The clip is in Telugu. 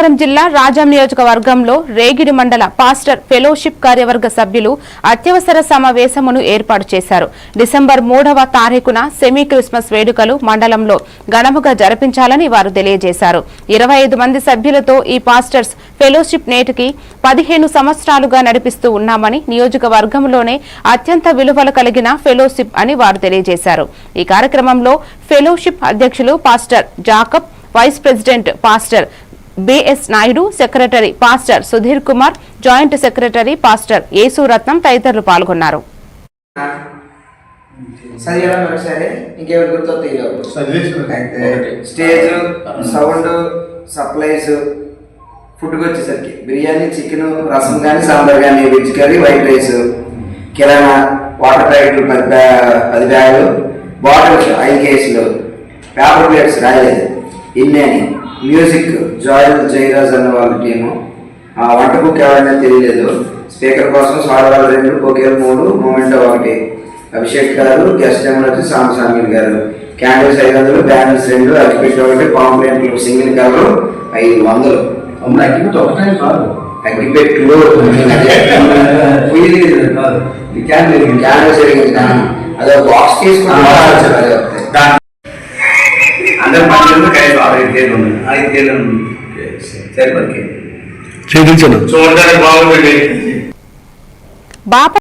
విజయనగరం జిల్లా రాజాం నియోజకవర్గంలో రేగిడి మండల పాస్టర్ ఫెలోషిప్ కార్యవర్గ సభ్యులు అత్యవసర సమావేశమును ఏర్పాటు చేశారు. డిసెంబర్ మూడవ తారీఖున సెమీ క్రిస్మస్ వేడుకలు మండలంలో ఘనముగా జరిపించాలని వారు తెలియజేశారు. ఇరవై ఐదు మంది సభ్యులతో ఈ పాస్టర్స్ ఫెలోషిప్ నేటికి పదిహేను సంవత్సరాలుగా నడిపిస్తూ ఉన్నామని నియోజకవర్గంలోనే అత్యంత విలువలు కలిగిన ఫెలోషిప్ అని వారు తెలియజేశారు. ఈ కార్యక్రమంలో ఫెలోషిప్ అధ్యక్షులు pastor Jacob vice president pastor BS Naidu secretary pastor Sudheer Kumar joint secretary pastor Yesuratnam తదితరులు పాల్గొన్నారు. చదివాను ఒకసారి? ఇంకేమైనా గుర్తొస్తాయి అయితే స్టేజ్ సౌండ్ సప్లైస్ ఫుడ్కి వచ్చేసరికి బిర్యానీ చికెన్ రసం కానీ సాంబార్ కానీ వెజ్ కర్రీ వైట్ రైస్ కిరాణా వాటర్ ప్యాకెట్లు పది పది బ్యాగులు బాటిల్స్ ఐదు కేసులు పేపర్ ప్లేట్స్ రాలేదు ఇన్నేని. మ్యూజిక్ జాయల్ జయరాజ్ అన్న వాళ్ళ టీము. ఆ వంట బుక్ ఎవరైనా తెలియలేదు. స్పీకర్ కోసం స్వాగతాలు రెండు కోకేలు మూడు మూమెంట్ ఒకటి. అభిషేక్ గారు గెస్ట్ నెంబర్ వచ్చి సాంబసామిల్ గారు. క్యాండిల్స్ ఐదు వందలు బ్యానర్స్ రెండు అగ్గిపెట్టి ఒకటి పాంప్లెంట్లు సింగిల్ కవర్ ఐదు వందలు. అగ్గిపెట్టి ఒకటే కాదు? క్యాన్ క్యాండిల్స్ అదే బాక్స్ వస్తాయి. అందరు కలిసి ఆరు ఐదు కేలు ఉన్నాయి. ఐదు చూడడానికి బాగుంది బాప